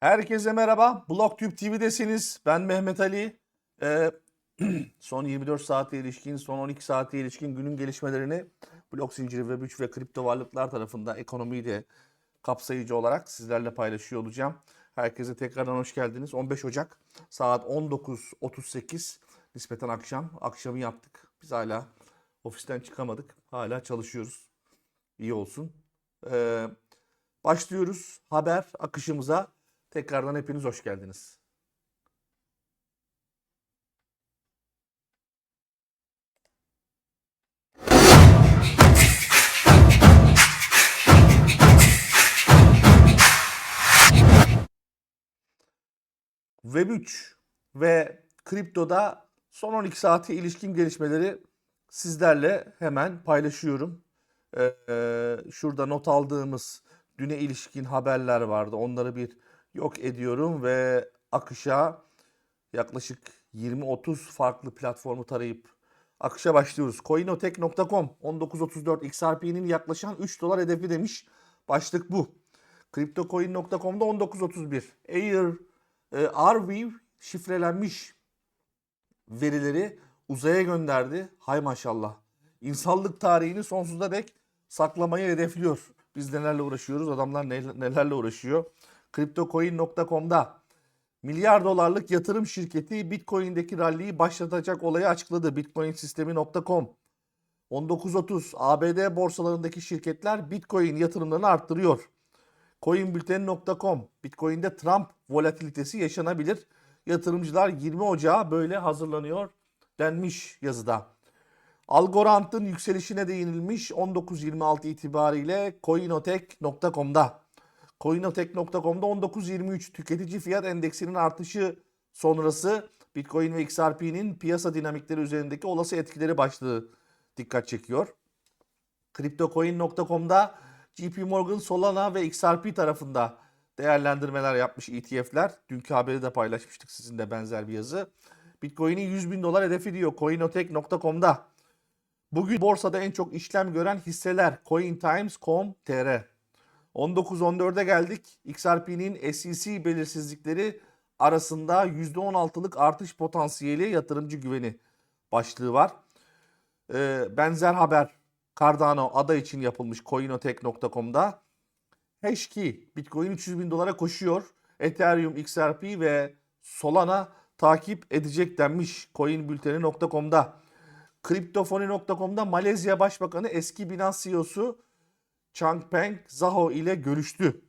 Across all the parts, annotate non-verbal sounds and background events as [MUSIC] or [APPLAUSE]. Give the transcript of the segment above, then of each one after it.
Herkese merhaba. BlogTube TV'desiniz. Ben Mehmet Ali. Ee, [CLEARS THROAT] son 24 saate ilişkin, son 12 saate ilişkin günün gelişmelerini blok zinciri, Web3 ve kripto varlıklar tarafında ekonomiyi de kapsayıcı olarak sizlerle paylaşıyor olacağım. Herkese tekrardan hoş geldiniz. 15 Ocak saat 19.38 nispeten akşam. Akşamı yaptık. Biz hala ofisten çıkamadık. Hala çalışıyoruz. İyi olsun. Ee, başlıyoruz haber akışımıza. Tekrardan hepiniz hoş geldiniz. Web3 ve kriptoda son 12 saate ilişkin gelişmeleri sizlerle hemen paylaşıyorum. Ee, e, şurada not aldığımız düne ilişkin haberler vardı. Onları bir yok ediyorum ve akışa yaklaşık 20-30 farklı platformu tarayıp akışa başlıyoruz. Coinotek.com 19.34 XRP'nin yaklaşan 3 dolar hedefi demiş. Başlık bu. CryptoCoin.com'da 19.31. Air, e, Arweave şifrelenmiş verileri uzaya gönderdi. Hay maşallah. İnsanlık tarihini sonsuza dek saklamayı hedefliyor. Biz nelerle uğraşıyoruz, adamlar ne- nelerle uğraşıyor. CryptoCoin.com'da milyar dolarlık yatırım şirketi Bitcoin'deki ralliyi başlatacak olayı açıkladı. Bitcoinsistemi.com 19.30 ABD borsalarındaki şirketler Bitcoin yatırımlarını arttırıyor. Coinbülteni.com Bitcoin'de Trump volatilitesi yaşanabilir. Yatırımcılar 20 Ocağı böyle hazırlanıyor denmiş yazıda. Algorand'ın yükselişine değinilmiş 19.26 itibariyle Coinotek.com'da. Coinotek.com'da 19.23 tüketici fiyat endeksinin artışı sonrası Bitcoin ve XRP'nin piyasa dinamikleri üzerindeki olası etkileri başlığı dikkat çekiyor. CryptoCoin.com'da JP Morgan, Solana ve XRP tarafında değerlendirmeler yapmış ETF'ler. Dünkü haberi de paylaşmıştık sizinle benzer bir yazı. Bitcoin'in 100 bin dolar hedefi diyor Coinotek.com'da. Bugün borsada en çok işlem gören hisseler CoinTimes.com.tr. 19.14'e geldik. XRP'nin SEC belirsizlikleri arasında %16'lık artış potansiyeli yatırımcı güveni başlığı var. Ee, benzer haber Cardano ada için yapılmış Coinotek.com'da. Hashkey Bitcoin 300 bin dolara koşuyor. Ethereum, XRP ve Solana takip edecek denmiş coinbülteni.com'da. Cryptofoni.com'da Malezya Başbakanı eski Binance CEO'su Changpeng Zhao ile görüştü.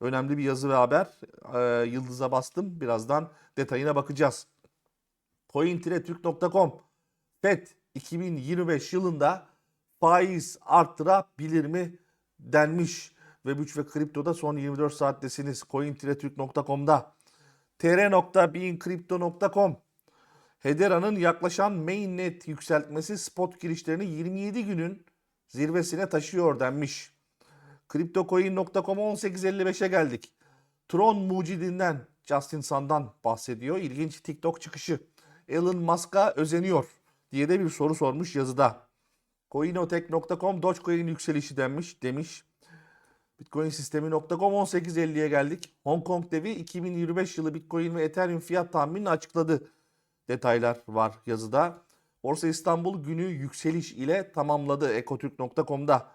Önemli bir yazı ve haber. Ee, yıldıza bastım. Birazdan detayına bakacağız. Cointretürk.com FED 2025 yılında faiz arttırabilir mi denmiş. Web3 ve kriptoda son 24 saattesiniz. Cointretürk.com'da. tr.beincrypto.com Hedera'nın yaklaşan mainnet yükseltmesi spot girişlerini 27 günün zirvesine taşıyor denmiş. CryptoCoin.com'a 18.55'e geldik. Tron mucidinden Justin Sun'dan bahsediyor. İlginç TikTok çıkışı. Elon Musk'a özeniyor diye de bir soru sormuş yazıda. Coinotek.com Dogecoin'in yükselişi denmiş demiş. Bitcoinsistemi.com 18.50'ye geldik. Hong Kong devi 2025 yılı Bitcoin ve Ethereum fiyat tahminini açıkladı. Detaylar var yazıda. Borsa İstanbul günü yükseliş ile tamamladı ekotürk.com'da.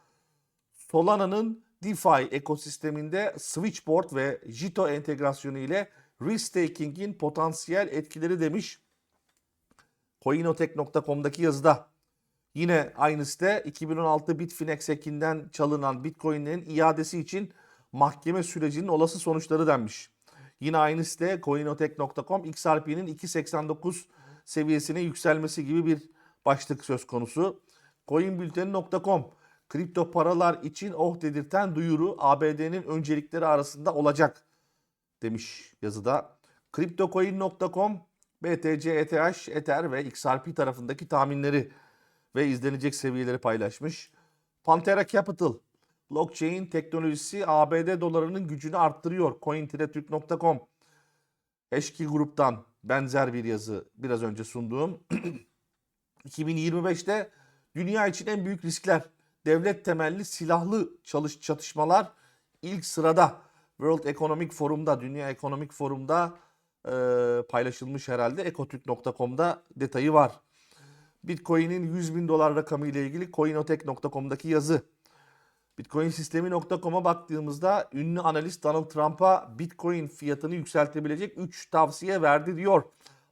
Solana'nın DeFi ekosisteminde Switchboard ve Jito entegrasyonu ile restaking'in potansiyel etkileri demiş Coinotek.com'daki yazıda. Yine aynı site 2016 Bitfinex hackinden çalınan Bitcoin'lerin iadesi için mahkeme sürecinin olası sonuçları denmiş. Yine aynı site Coinotek.com XRP'nin 2.89 seviyesine yükselmesi gibi bir başlık söz konusu. Coinbülteni.com kripto paralar için oh dedirten duyuru ABD'nin öncelikleri arasında olacak demiş yazıda. CryptoCoin.com BTC, ETH, Ether ve XRP tarafındaki tahminleri ve izlenecek seviyeleri paylaşmış. Pantera Capital blockchain teknolojisi ABD dolarının gücünü arttırıyor. Cointretürk.com Hashkey gruptan benzer bir yazı biraz önce sunduğum. [CLEARS THROAT] 2025'te dünya için en büyük riskler devlet temelli silahlı çalış çatışmalar ilk sırada World Economic Forum'da, Dünya Ekonomik Forum'da e, paylaşılmış herhalde. Ekotürk.com'da detayı var. Bitcoin'in 100 bin dolar rakamı ile ilgili coinotek.com'daki yazı. Bitcoinsistemi.com'a baktığımızda ünlü analist Donald Trump'a Bitcoin fiyatını yükseltebilecek 3 tavsiye verdi diyor.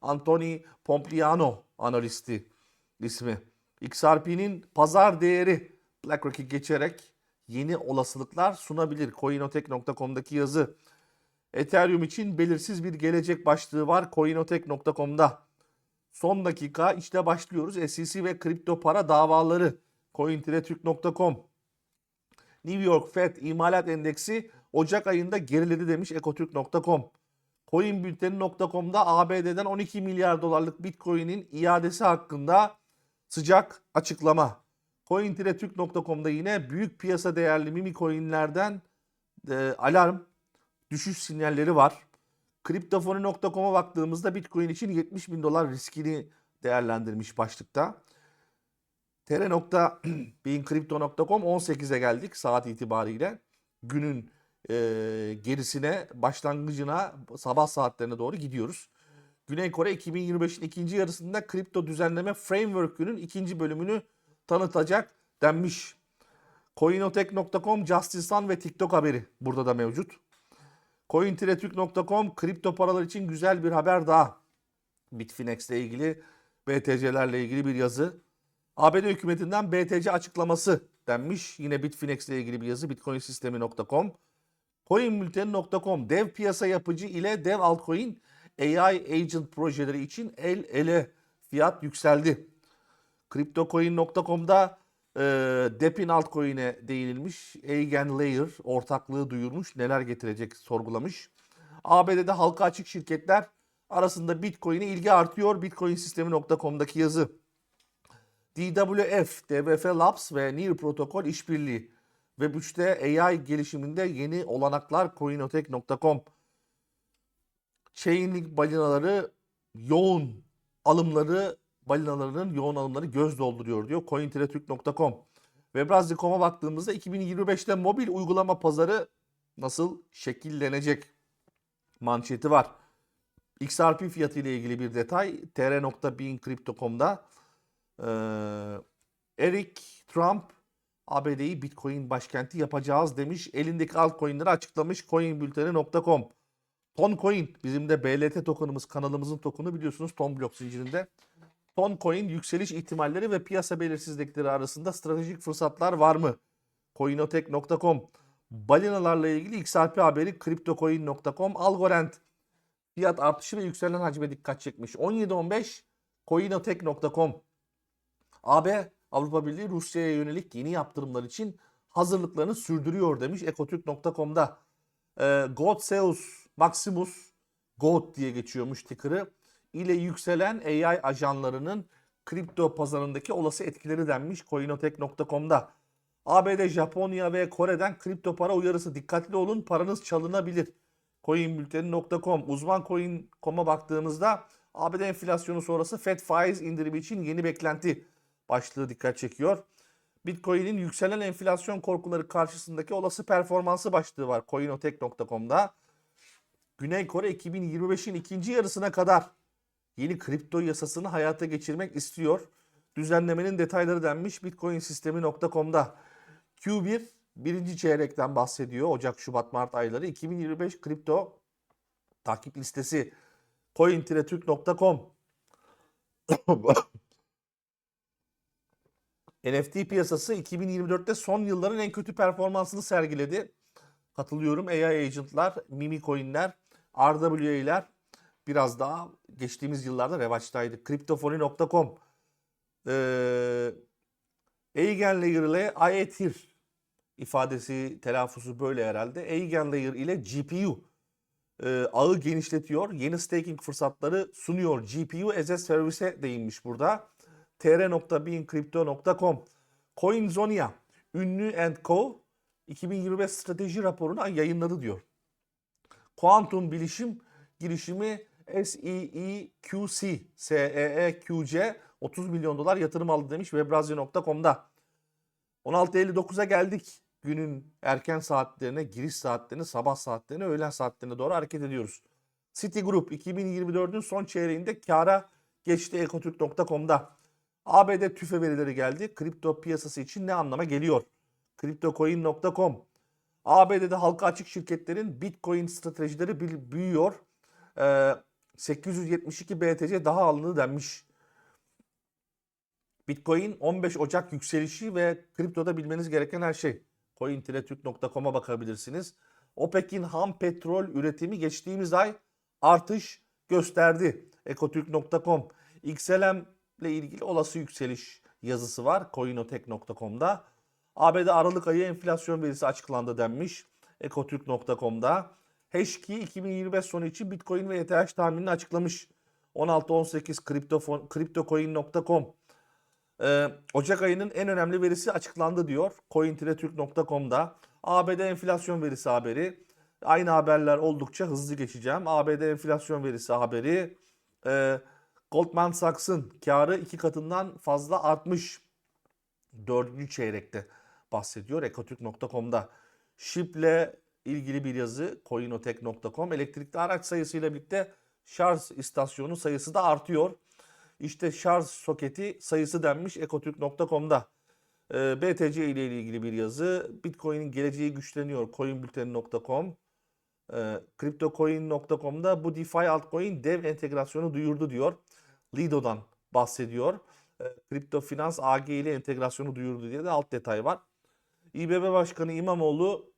Anthony Pompliano analisti ismi. XRP'nin pazar değeri BlackRock'i geçerek yeni olasılıklar sunabilir. Coinotek.com'daki yazı. Ethereum için belirsiz bir gelecek başlığı var Coinotek.com'da. Son dakika işte başlıyoruz. SEC ve kripto para davaları. Cointretürk.com New York Fed imalat endeksi Ocak ayında geriledi demiş Ekotürk.com. Coinbülteni.com'da ABD'den 12 milyar dolarlık Bitcoin'in iadesi hakkında sıcak açıklama. Cointretürk.com'da yine büyük piyasa değerli mimi coinlerden e, alarm düşüş sinyalleri var. Kriptofoni.com'a baktığımızda Bitcoin için 70 bin dolar riskini değerlendirmiş başlıkta. tr.beinkripto.com 18'e geldik saat itibariyle. Günün e, gerisine, başlangıcına, sabah saatlerine doğru gidiyoruz. Güney Kore 2025'in ikinci yarısında kripto düzenleme framework'ünün ikinci bölümünü tanıtacak denmiş. Coinotek.com, Justice Sun ve TikTok haberi burada da mevcut. Cointretürk.com kripto paralar için güzel bir haber daha. Bitfinex ile ilgili, BTC'lerle ilgili bir yazı. ABD hükümetinden BTC açıklaması denmiş. Yine Bitfinex ile ilgili bir yazı bitcoinsistemi.com. Coinbülteni.com dev piyasa yapıcı ile dev altcoin AI agent projeleri için el ele fiyat yükseldi. CryptoCoin.com'da e, Depin altcoin'e değinilmiş. Eigenlayer ortaklığı duyurmuş. Neler getirecek sorgulamış. ABD'de halka açık şirketler arasında Bitcoin'e ilgi artıyor. Bitcoinsistemi.com'daki yazı. DWF, DWF Labs ve Near Protocol işbirliği. Web 3'te AI gelişiminde yeni olanaklar coinotek.com. Chainlink balinaları yoğun alımları balinalarının yoğun alımları göz dolduruyor diyor cointretürk.com. Webrazzi.com'a baktığımızda 2025'te mobil uygulama pazarı nasıl şekillenecek manşeti var. XRP fiyatı ile ilgili bir detay tr.beincrypto.com'da ee, Eric Trump ABD'yi Bitcoin başkenti yapacağız demiş. Elindeki altcoin'leri açıklamış coinbülteni.com. Toncoin bizim de BLT tokenımız kanalımızın tokenu biliyorsunuz Ton blok zincirinde. Toncoin yükseliş ihtimalleri ve piyasa belirsizlikleri arasında stratejik fırsatlar var mı? Coinotek.com Balinalarla ilgili XRP haberi CryptoCoin.com Algorand fiyat artışı ve yükselen hacme dikkat çekmiş. 17-15 Coinotek.com AB Avrupa Birliği Rusya'ya yönelik yeni yaptırımlar için hazırlıklarını sürdürüyor demiş ekotürk.com'da. E, Godseus Maximus God diye geçiyormuş ticker'ı ile yükselen AI ajanlarının kripto pazarındaki olası etkileri denmiş coinotek.com'da. ABD, Japonya ve Kore'den kripto para uyarısı dikkatli olun paranız çalınabilir. Coinbülteni.com uzman coin.com'a baktığımızda ABD enflasyonu sonrası FED faiz indirimi için yeni beklenti başlığı dikkat çekiyor. Bitcoin'in yükselen enflasyon korkuları karşısındaki olası performansı başlığı var coinotek.com'da. Güney Kore 2025'in ikinci yarısına kadar yeni kripto yasasını hayata geçirmek istiyor. Düzenlemenin detayları denmiş bitcoinsistemi.com'da. Q1 birinci çeyrekten bahsediyor. Ocak, Şubat, Mart ayları 2025 kripto takip listesi cointretürk.com [COUGHS] NFT piyasası 2024'te son yılların en kötü performansını sergiledi. Katılıyorum. AI agentlar, mimi coinler, RWA'ler biraz daha geçtiğimiz yıllarda revaçtaydı. Cryptofoni.com ee, Eigenlayer ile Aether ifadesi telaffuzu böyle herhalde. Eigenlayer ile GPU e, ağı genişletiyor. Yeni staking fırsatları sunuyor. GPU as a service'e değinmiş burada tr.beincrypto.com Coinzonia ünlü Co 2025 strateji raporunu yayınladı diyor. Kuantum bilişim girişimi SEEQC SEEQC 30 milyon dolar yatırım aldı demiş webrazio.com'da. 16.59'a geldik. günün erken saatlerine, giriş saatlerine, sabah saatlerine, öğlen saatlerine doğru hareket ediyoruz. Citigroup 2024'ün son çeyreğinde kâra geçti ekotürk.com'da. ABD tüfe verileri geldi. Kripto piyasası için ne anlama geliyor? Cryptocoin.com ABD'de halka açık şirketlerin Bitcoin stratejileri büyüyor. Ee, 872 BTC daha alındı denmiş. Bitcoin 15 Ocak yükselişi ve kriptoda bilmeniz gereken her şey. Cointeleturk.com'a bakabilirsiniz. OPEC'in ham petrol üretimi geçtiğimiz ay artış gösterdi. Ekotürk.com. XLM ile ilgili olası yükseliş yazısı var coinotek.com'da. ABD Aralık ayı enflasyon verisi açıklandı denmiş ekotürk.com'da. Hashkey 2025 sonu için Bitcoin ve ETH tahminini açıklamış. 16-18 kriptofon- cryptocoin.com. Ee, Ocak ayının en önemli verisi açıklandı diyor cointeleturk.com'da. ABD enflasyon verisi haberi. Aynı haberler oldukça hızlı geçeceğim. ABD enflasyon verisi haberi. Ee, Goldman Sachs'ın karı iki katından fazla artmış. Dördüncü çeyrekte bahsediyor ekotürk.com'da. Ship'le ilgili bir yazı coinotek.com. Elektrikli araç sayısıyla birlikte şarj istasyonu sayısı da artıyor. İşte şarj soketi sayısı denmiş ekotürk.com'da. Ee, BTC ile ilgili bir yazı. Bitcoin'in geleceği güçleniyor coinbülteni.com. Ee, CryptoCoin.com'da bu DeFi altcoin dev entegrasyonu duyurdu diyor. Lido'dan bahsediyor. Ee, Kripto Finans AG ile entegrasyonu duyurdu diye de alt detay var. İBB Başkanı İmamoğlu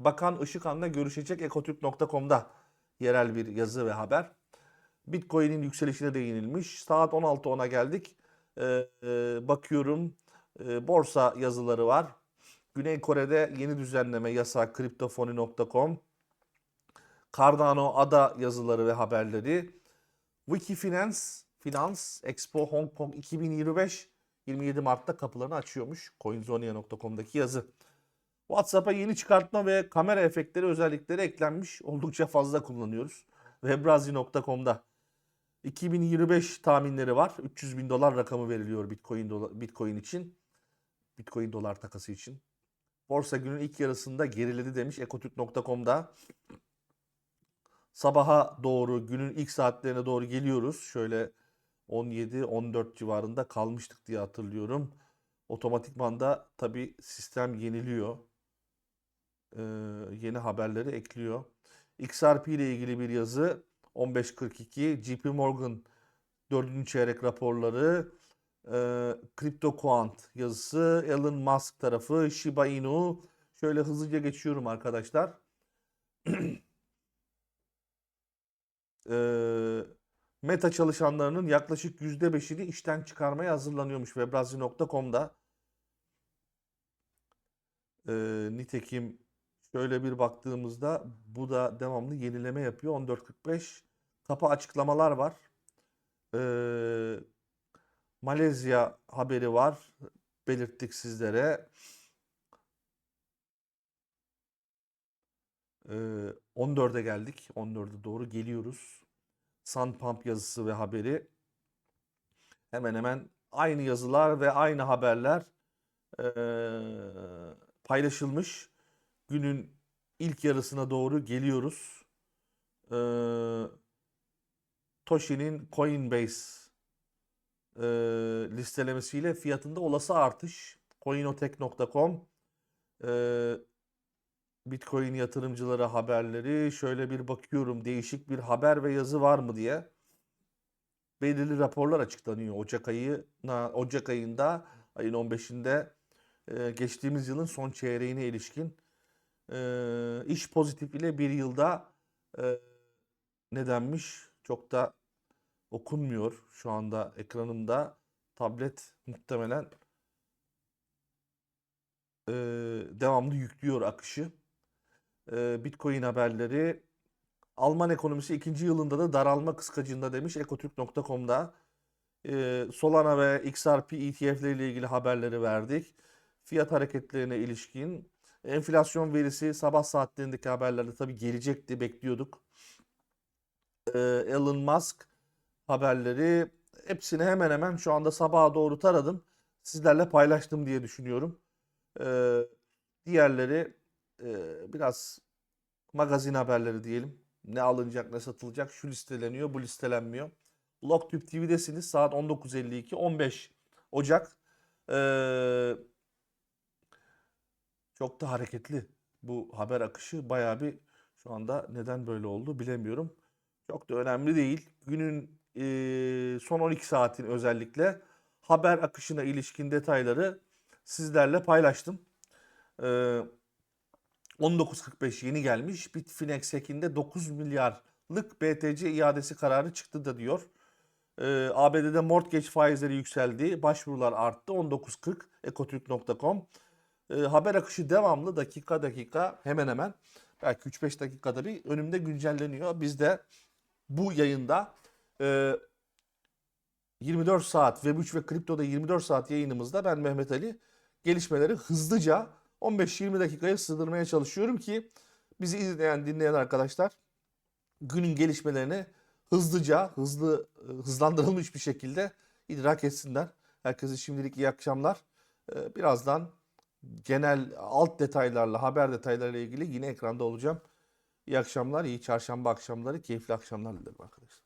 Bakan Işıkhan'la görüşecek ekotürk.com'da yerel bir yazı ve haber. Bitcoin'in yükselişine değinilmiş. Saat 16.10'a geldik. Ee, e, bakıyorum e, borsa yazıları var. Güney Kore'de yeni düzenleme yasak kriptofoni.com. Cardano Ada yazıları ve haberleri. Wikifinance Finance Expo Hong Kong 2025 27 Mart'ta kapılarını açıyormuş. Coinzonia.com'daki yazı. WhatsApp'a yeni çıkartma ve kamera efektleri özellikleri eklenmiş. Oldukça fazla kullanıyoruz. Webrazi.com'da 2025 tahminleri var. 300 bin dolar rakamı veriliyor Bitcoin, dola- Bitcoin için. Bitcoin dolar takası için. Borsa günün ilk yarısında geriledi demiş ekotürk.com'da. Sabaha doğru günün ilk saatlerine doğru geliyoruz. Şöyle 17-14 civarında kalmıştık diye hatırlıyorum. Otomatikman da tabii sistem yeniliyor. Ee, yeni haberleri ekliyor. XRP ile ilgili bir yazı 1542 JP Morgan 4. çeyrek raporları e, CryptoQuant yazısı Elon Musk tarafı Shiba Inu şöyle hızlıca geçiyorum arkadaşlar. Ee, [CLEARS THROAT] Meta çalışanlarının yaklaşık %5'ini işten çıkarmaya hazırlanıyormuş Webrazi.com'da. Ee, nitekim şöyle bir baktığımızda bu da devamlı yenileme yapıyor. 14.45 kapı açıklamalar var. Ee, Malezya haberi var. Belirttik sizlere. Ee, 14'e geldik. 14'e doğru geliyoruz. Sunpump yazısı ve haberi. Hemen hemen aynı yazılar ve aynı haberler eee, paylaşılmış. Günün ilk yarısına doğru geliyoruz. Eee Toshi'nin Coinbase eee, listelemesiyle fiyatında olası artış. Coinotek.com eee, Bitcoin yatırımcıları haberleri şöyle bir bakıyorum değişik bir haber ve yazı var mı diye. Belirli raporlar açıklanıyor Ocak ayına Ocak ayında ayın 15'inde e, geçtiğimiz yılın son çeyreğine ilişkin e, iş pozitif ile bir yılda e, ne çok da okunmuyor şu anda ekranımda tablet muhtemelen e, devamlı yüklüyor akışı. Ee, Bitcoin haberleri. Alman ekonomisi ikinci yılında da daralma kıskacında demiş ekotürk.com'da. Ee, Solana ve XRP ETF'leriyle ilgili haberleri verdik. Fiyat hareketlerine ilişkin. Enflasyon verisi sabah saatlerindeki haberlerde tabii gelecekti bekliyorduk. Ee, Elon Musk haberleri hepsini hemen hemen şu anda sabaha doğru taradım. Sizlerle paylaştım diye düşünüyorum. Ee, Diğerleri e, biraz magazin haberleri diyelim. Ne alınacak ne satılacak şu listeleniyor bu listelenmiyor. BlogTube TV'desiniz saat 19.52 15 Ocak. Ee, çok da hareketli bu haber akışı bayağı bir şu anda neden böyle oldu bilemiyorum. Çok da önemli değil. Günün e, son 12 saatin özellikle haber akışına ilişkin detayları sizlerle paylaştım. Ee, 19.45 yeni gelmiş. Bitfinex Hack'inde 9 milyarlık BTC iadesi kararı çıktı da diyor. Ee, ABD'de mortgage faizleri yükseldi. Başvurular arttı. 19.40 ekotürk.com. Ee, haber akışı devamlı dakika dakika hemen hemen belki 3-5 dakikada bir önümde güncelleniyor. Biz de bu yayında e, 24 saat Web3 ve kriptoda 24 saat yayınımızda ben Mehmet Ali gelişmeleri hızlıca 15-20 dakikaya sığdırmaya çalışıyorum ki bizi izleyen dinleyen arkadaşlar günün gelişmelerini hızlıca, hızlı e, hızlandırılmış bir şekilde idrak etsinler. Herkese şimdilik iyi akşamlar. Ee, Birazdan genel alt detaylarla, haber detaylarıyla ilgili yine ekranda olacağım. İyi akşamlar, iyi çarşamba akşamları, keyifli akşamlar dilerim arkadaşlar.